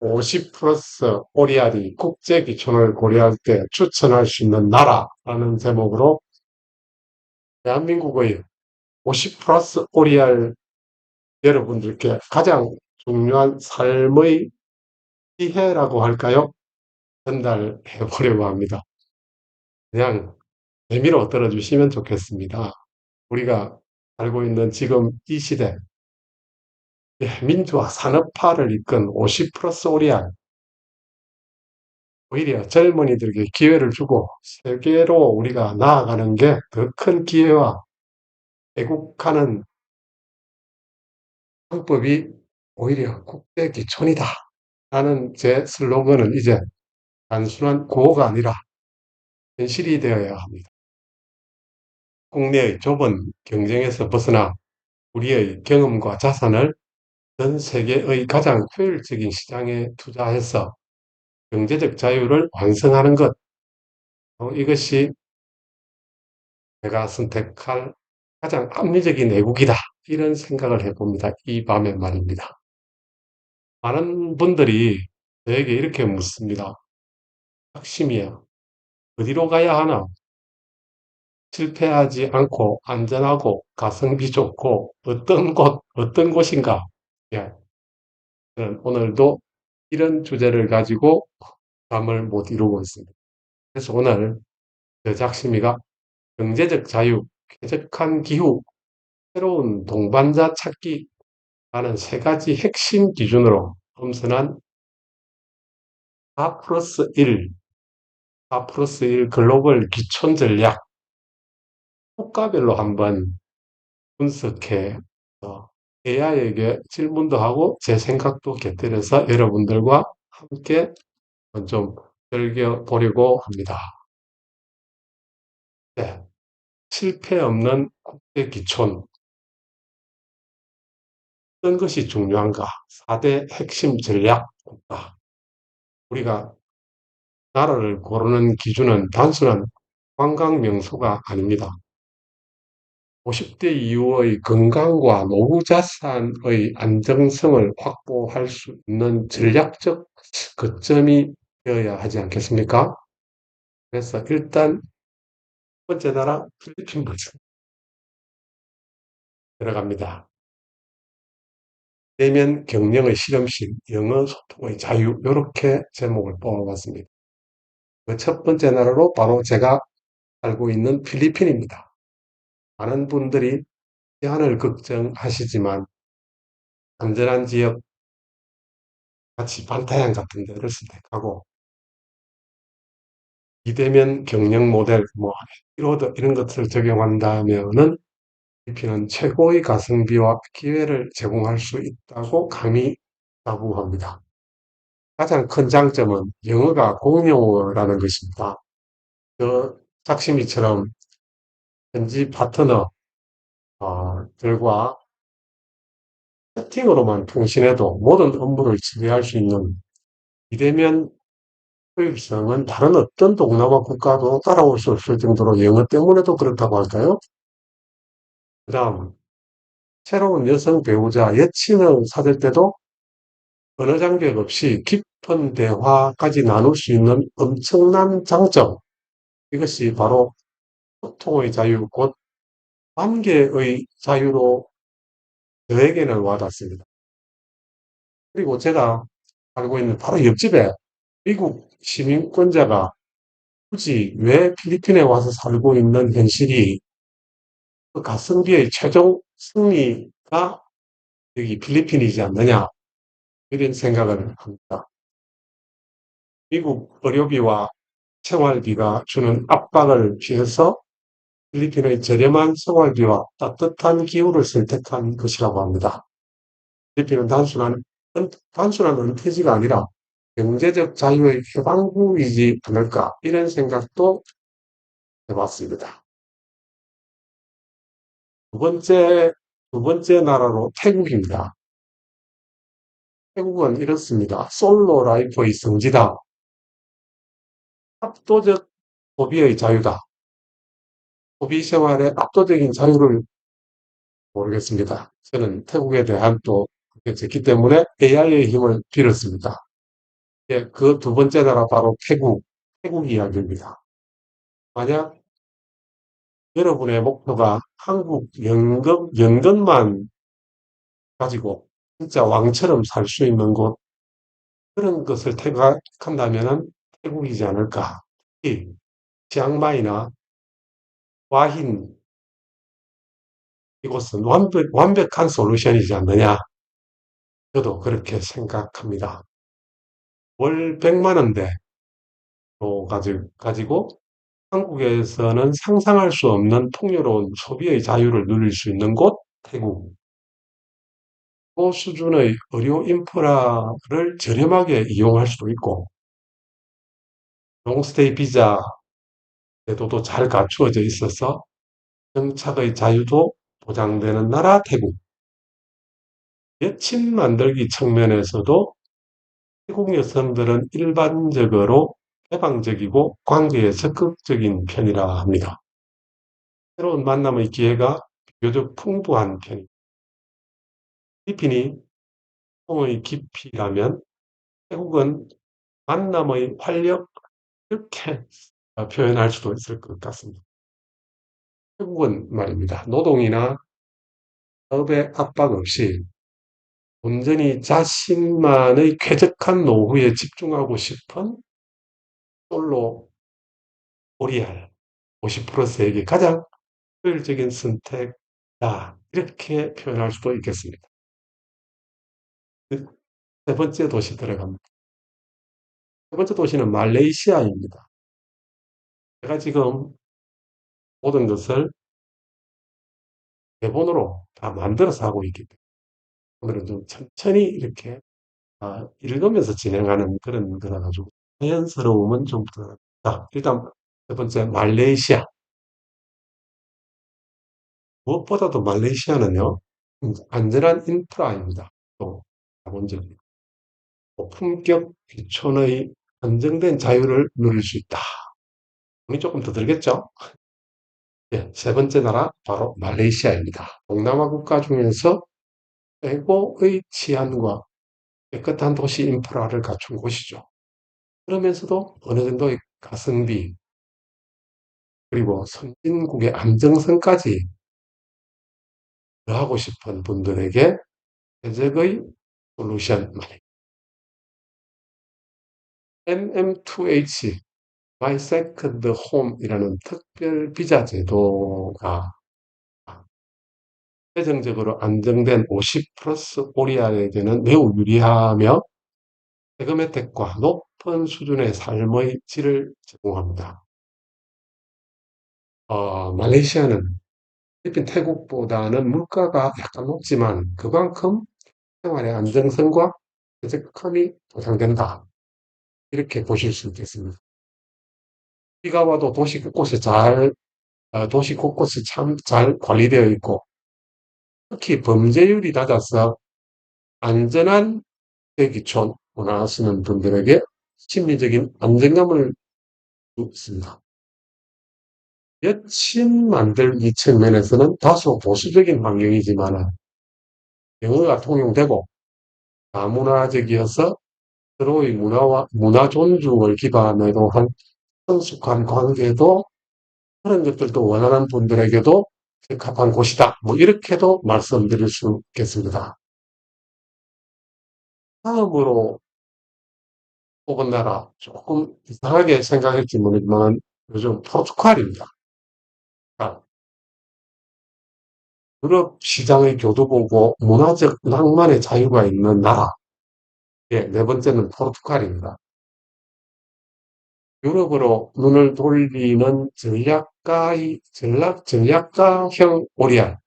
50 플러스 오리알이 국제 기준을 고려할 때 추천할 수 있는 나라라는 제목으로 대한민국의 50 플러스 오리알 여러분들께 가장 중요한 삶의 지혜라고 할까요? 전달해 보려고 합니다. 그냥 재미로 들어주시면 좋겠습니다. 우리가 살고 있는 지금 이 시대, 예, 민주화 산업화를 이끈 50 플러스 오리알, 오히려 젊은이들에게 기회를 주고 세계로 우리가 나아가는 게 더 큰 기회와 애국하는 방법이 오히려 국제 기촌이다. 라는 제 슬로건은 이제 단순한 구호가 아니라 현실이 되어야 합니다. 국내의 좁은 경쟁에서 벗어나 우리의 경험과 자산을 전 세계의 가장 효율적인 시장에 투자해서 경제적 자유를 완성하는 것. 이것이 내가 선택할 가장 합리적인 애국이다. 이런 생각을 해봅니다. 이 밤에 말입니다. 많은 분들이 저에게 이렇게 묻습니다. 핵심이야. 어디로 가야 하나? 실패하지 않고 안전하고 가성비 좋고 어떤 곳, 어떤 곳인가? 예. 저는 오늘도 이런 주제를 가지고 잠을 못 이루고 있습니다. 그래서 오늘 저 작심이가 경제적 자유, 쾌적한 기후, 새로운 동반자 찾기 라는 세 가지 핵심 기준으로 엄선한 4 플러스 1, 4 플러스 1 글로벌 기촌 전략 효과별로 한번 분석해 AI에게 질문도 하고 제 생각도 곁들여서 여러분들과 함께 좀 즐겨보려고 합니다. 네. 실패 없는 국제 기촌. 어떤 것이 중요한가? 4대 핵심 전략 국가. 우리가 나라를 고르는 기준은 단순한 관광 명소가 아닙니다. 50대 이후의 건강과 노후 자산의 안정성을 확보할 수 있는 전략적 거점이 되어야 하지 않겠습니까? 그래서 일단 첫 번째 나라 필리핀 버전 들어갑니다. 대면 경영의 실험실, 영어 소통의 자유 이렇게 제목을 뽑아봤습니다. 그 첫 번째 나라로 바로 제가 살고 있는 필리핀입니다. 많은 분들이 제한을 걱정하시지만 안전한 지역 같이 반타양 같은 데를 선택하고 비대면 경영 모델, 뭐 히로드 이런 것들을 적용한다면은 필리핀은 최고의 가성비와 기회를 제공할 수 있다고 감히 자부합니다. 가장 큰 장점은 영어가 공용어라는 것입니다. 저 작심이처럼 현지 파트너들과 어, 채팅으로만 통신해도 모든 업무를 지배할 수 있는 비대면 효율성은 다른 어떤 동남아 국가도 따라올 수 없을 정도로 영어 때문에도 그렇다고 할까요? 그 다음, 새로운 여성 배우자, 여친을 사귈 때도 언어 장벽 없이 깊은 대화까지 나눌 수 있는 엄청난 장점. 이것이 바로 소통의 자유, 곧 관계의 자유로 저에게는 와닿습니다. 그리고 제가 알고 있는 바로 옆집에 미국 시민권자가 굳이 왜 필리핀에 와서 살고 있는 현실이 그 가성비의 최종 승리가 여기 필리핀이지 않느냐 이런 생각을 합니다. 미국 의료비와 생활비가 주는 압박을 피해서 필리핀의 저렴한 생활비와 따뜻한 기후를 선택한 것이라고 합니다. 필리핀은 단순한, 단순한 은퇴지가 아니라 경제적 자유의 해방구이지 않을까 이런 생각도 해봤습니다. 두 번째, 두 번째 나라로 태국입니다. 태국은 이렇습니다. 솔로 라이프의 성지다. 압도적 소비의 자유다. 소비 생활의 압도적인 자유를 모르겠습니다. 저는 태국에 대한 또 그게 기 때문에 AI의 힘을 빌었습니다. 예, 그 두 번째 나라 바로 태국, 태국 이야기입니다. 만약 여러분의 목표가 한국 연금, 연금만 가지고 진짜 왕처럼 살 수 있는 곳, 그런 것을 택한다면 태국이지 않을까. 특히 치앙마이나 와힌 이곳은 완벽, 완벽한 솔루션이지 않느냐. 저도 그렇게 생각합니다. 월 100만 원대로 가지고 한국에서는 상상할 수 없는 풍요로운 소비의 자유를 누릴 수 있는 곳, 태국. 그 수준의 의료 인프라를 저렴하게 이용할 수도 있고, 롱스테이 비자 제도도 잘 갖추어져 있어서 정착의 자유도 보장되는 나라 태국. 여친 만들기 측면에서도 태국 여성들은 일반적으로 개방적이고 관계에 적극적인 편이라 합니다. 새로운 만남의 기회가 비교적 풍부한 편입니다. 필리핀이 통의 깊이라면 태국은 만남의 활력 이렇게 표현할 수도 있을 것 같습니다. 태국은 말입니다. 노동이나 사업의 압박 없이 온전히 자신만의 쾌적한 노후에 집중하고 싶은 솔로 오리알 50%세에게 가장 효율적인 선택이다. 이렇게 표현할 수도 있겠습니다. 세 번째 도시 들어갑니다. 세 번째 도시는 말레이시아입니다. 제가 지금 모든 것을 대본으로 다 만들어서 하고 있기 때문에 오늘은 좀 천천히 이렇게 아, 읽으면서 진행하는 그런 거라 가지고 자연스러움은 좀 부탁합니다. 일단 첫 번째 말레이시아 무엇보다도 말레이시아는요 음, 안전한 인프라입니다. 또 자본적이고 품격 귀촌의 안정된 자유를 누릴 수 있다. 돈이 조금 더 들겠죠? 예, 세 번째 나라 바로 말레이시아입니다. 동남아 국가 중에서 최고의 치안과 깨끗한 도시 인프라를 갖춘 곳이죠. 그러면서도 어느 정도의 가성비 그리고 선진국의 안정성까지 더하고 싶은 분들에게 최적의 솔루션 MM2H Second Home이라는 특별 비자 제도가 재정적으로 안정된 50 플러스 오리알에게는 매우 유리하며 세금 혜택과 높은 수준의 삶의 질을 제공합니다. 어, 말레이시아는 필리핀, 태국보다는 물가가 약간 높지만 그만큼 생활의 안정성과 쾌적함이 보장된다. 이렇게 보실 수 있겠습니다. 비가 와도 도시 곳곳에 잘, 어, 도시 곳곳에 참잘 관리되어 있고, 특히 범죄율이 낮아서 안전한 대기촌 원하시는 분들에게 심리적인 안정감을 주습니다. 여친 만들기 측면에서는 다소 보수적인 환경이지만 영어가 통용되고 다문화적이어서 서로의 문화와 문화 존중을 기반으로 한 성숙한 관계도 그런 것들도 원하는 분들에게도 적합한 곳이다. 뭐 이렇게도 말씀드릴 수 있겠습니다. 다음으로 뽑은 나라 조금 이상하게 생각할지 모르지만 요즘 포르투갈입니다. 아, 유럽 시장의 교두보고 문화적 낭만의 자유가 있는 나라. 예, 네 번째는 포르투갈입니다. 유럽으로 눈을 돌리는 전략가의, 전략, 전략가형 오리알.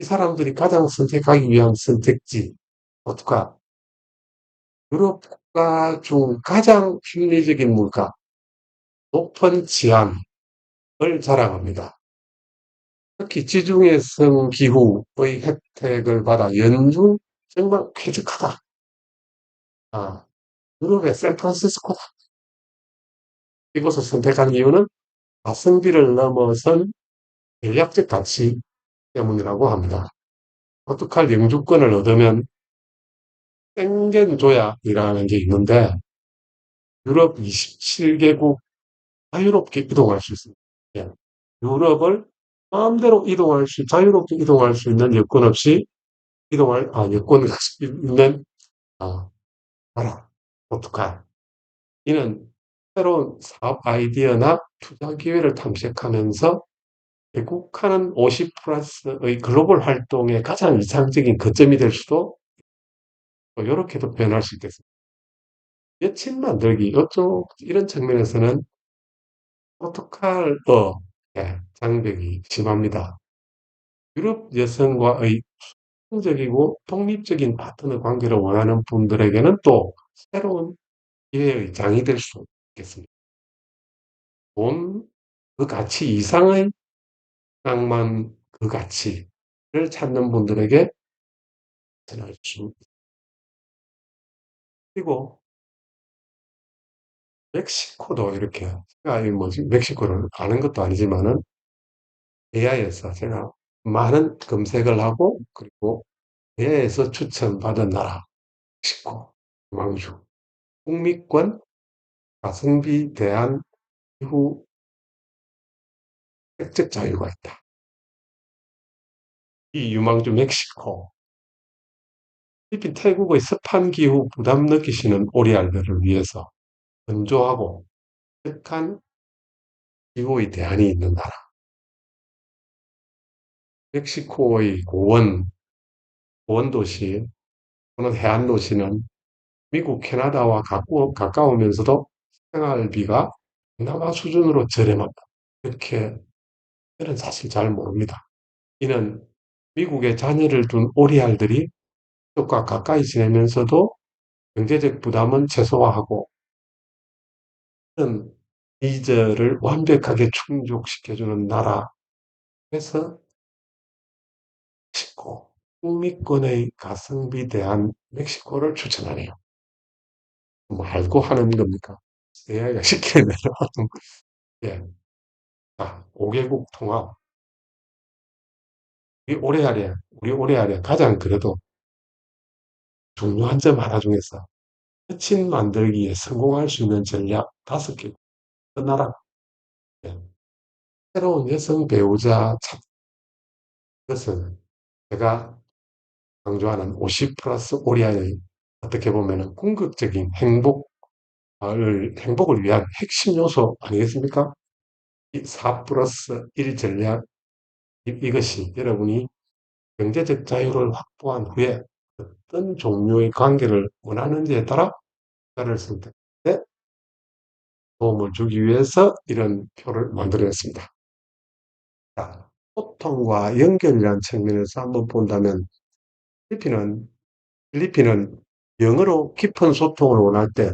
이 사람들이 가장 선택하기 위한 선택지, 포르투갈. 유럽 국가 중 가장 합리적인 물가, 높은 치안을 자랑합니다. 특히 지중해성 기후의 혜택을 받아 연중 정말 쾌적하다. 아, 유럽의 샌프란시스코다. 이곳을 선택한 이유는 가성비를 넘어선 전략적 가치 때문이라고 합니다. 포르투갈 영주권을 얻으면 땡겐 조약이라는 게 있는데 유럽 27개국 자유롭게 이동할 수 있습니다. 예. 유럽을 마음대로 이동할 수, 자유롭게 이동할 수 있는 여건 없이 이동할, 아, 여건이 있는, 아, 나라, 포르투갈. 이는 새로운 사업 아이디어나 투자 기회를 탐색하면서 외국하는 50 플러스의 글로벌 활동의 가장 이상적인 거점이 될 수도 이렇게도 표현할 수 있겠습니다. 여친 만들기, 이쪽, 이런 측면에서는 포르투갈 어 예, 장벽이 심합니다. 유럽 여성과의 적이고 독립적인 파트너 관계를 원하는 분들에게는 또 새로운 기회의 장이 될 수 있겠습니다. 돈, 그 가치 이상의 낭만, 그 가치를 찾는 분들에게 전할 수 그리고 멕시코도 이렇게 제가 뭐지 멕시코를 아는 것도 아니지만은 AI에서 제가 많은 검색을 하고 그리고 AI에서 추천받은 나라 멕시코, 왕주, 북미권, 가성비 대한 이후 백적 자유가 있다. 이 유망주 멕시코, 필리핀, 태국의 습한 기후 부담 느끼시는 오리알들을 위해서 건조하고 습한 기후의 대안이 있는 나라. 멕시코의 고원, 고원 도시 또는 해안 도시는 미국, 캐나다와 가까우면서도 생활비가 동남아 수준으로 저렴합니다. 이렇게 저는 사실 잘 모릅니다. 이는 미국에 자녀를 둔 오리알들이 그쪽과 가까이 지내면서도 경제적 부담은 최소화하고 니즈를 완벽하게 충족시켜주는 나라 에서 멕시코, 북미권의 가성비 대한 멕시코를 추천하네요. 뭐 알고 하는 겁니까? AI가 시키면 예. 자, 5개국 통합. 우리 올해알에, 우리 올해알에 가장 그래도 중요한 점 하나 중에서 여친 만들기에 성공할 수 있는 전략 다섯 개. 나라. 예. 새로운 여성 배우자 찾. 이것은 제가 강조하는 50 플러스 오리아의 어떻게 보면은 궁극적인 행복을, 행복을 위한 핵심 요소 아니겠습니까? 이4 플러스 1 전략, 이- 이것이 여러분이 경제적 자유를 확보한 후에 어떤 종류의 관계를 원하는지에 따라 투자를 선택해 도움을 주기 위해서 이런 표를 만들어냈습니다. 자, 소통과 연결이라는 측면에서 한번 본다면 필리핀은 필리핀은 영어로 깊은 소통을 원할 때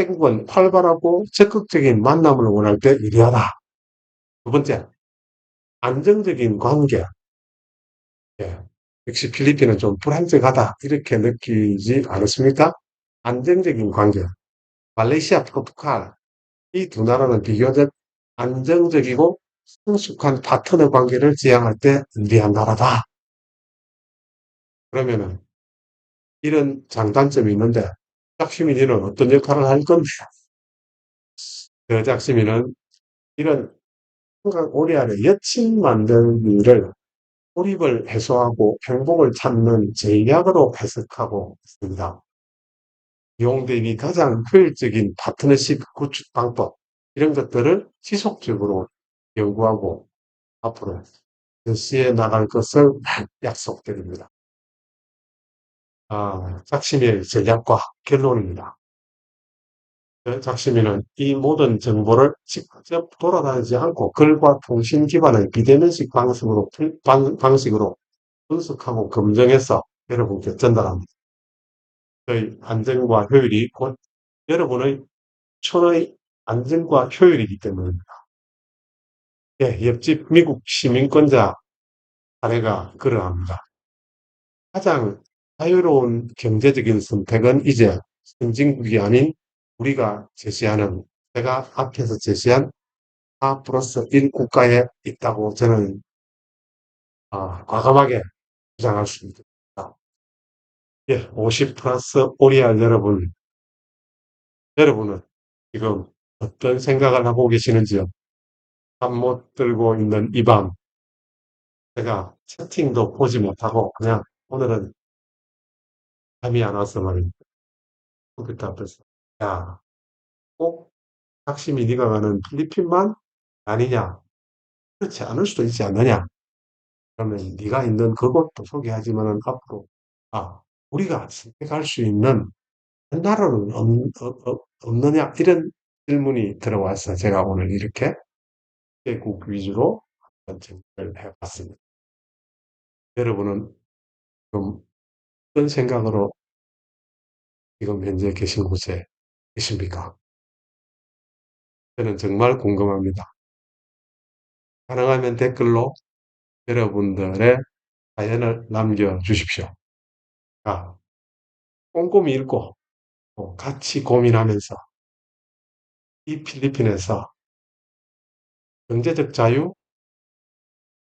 태국은 활발하고 적극적인 만남을 원할 때 유리하다. 두 번째, 안정적인 관계. 예, 역시 필리핀은 좀 불안정하다. 이렇게 느끼지 않으십니까? 안정적인 관계. 말레이시아, 포르투갈. 이 두 나라는 비교적 안정적이고 성숙한 파트너 관계를 지향할 때 유리한 나라다. 그러면은 이런 장단점이 있는데 짝시민이는 어떤 역할을 할 건데 그 짝시민은 이런 생각 오래 안에 여친 만들기를 고립을 해소하고 행복을 찾는 제약으로 해석하고 있습니다. 대비 가장 효율적인 파트너십 구축 방법 이런 것들을 지속적으로 연구하고 앞으로 실시해 나갈 것을 약속드립니다. 아, 작심의 전략과 결론입니다. 그 작심이는 이 모든 정보를 직접 돌아다니지 않고 글과 통신 기반의 비대면식 방식으로, 방, 방식으로 분석하고 검증해서 여러분께 전달합니다. 저희 안정과 효율이 곧 여러분의 천의 안정과 효율이기 때문입니다. 예, 옆집 미국 시민권자 사례가 그러합니다. 가장 자유로운 경제적인 선택은 이제 선진국이 아닌 우리가 제시하는 제가 앞에서 제시한 4 플러스 1 국가에 있다고 저는 어, 과감하게 주장할 수 있습니다. 예, 50 플러스 오리알 여러분, 여러분은 지금 어떤 생각을 하고 계시는지요? 잠 못 들고 있는 이 밤, 제가 채팅도 보지 못하고 그냥 오늘은 잠이 안 와서 말입니다. 컴퓨터 앞에서. 야, 꼭 taksim이 네가 가는 필리핀만 아니냐? 그렇지 않을 수도 있지 않느냐? 그러면 네가 있는 그곳도 소개하지만은 앞으로 아, 우리가 선택할 수 있는 한 나라는 없, 없, 없느냐? 이런 질문이 들어와서 제가 오늘 이렇게 개국 위주로 한번 정리를 해봤습니다. 여러분은 지금 어떤 생각으로 지금 현재 계신 곳에 계십니까? 저는 정말 궁금합니다. 가능하면 댓글로 여러분들의 사연을 남겨주십시오. 아, 꼼꼼히 읽고 또 같이 고민하면서 이 필리핀에서 경제적 자유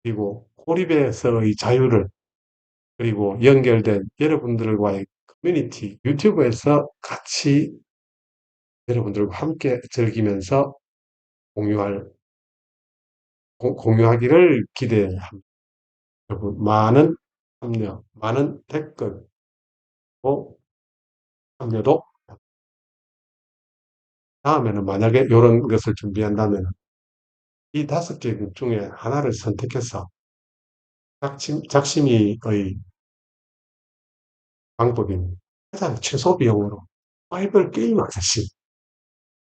그리고 고립에서의 자유를 그리고 연결된 여러분들과의 커뮤니티 유튜브에서 같이 여러분들과 함께 즐기면서 공유할 공- 공유하기를 기대합니다. 여러분 많은 참여, 많은 댓글, 또 참여도 다음에는 만약에 이런 것을 준비한다면 이 다섯 개 중에 하나를 선택해서 작심, 작심이의 방법인 가장 최소 비용으로 파이벌 게임 하듯이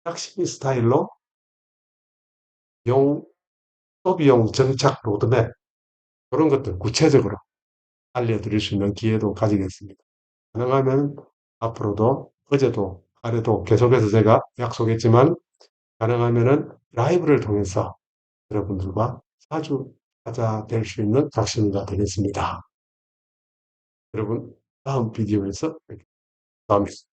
작심이 스타일로 용, 소비용 정착 로드맵 그런 것들 구체적으로 알려드릴 수 있는 기회도 가지겠습니다. 가능하면 앞으로도 어제도 아래도 계속해서 제가 약속했지만 가능하면은 라이브를 통해서 여러분들과 자주 찾아뵐 수 있는 작심이가 되겠습니다. 여러분 다음 비디오에서 뵙겠습니다.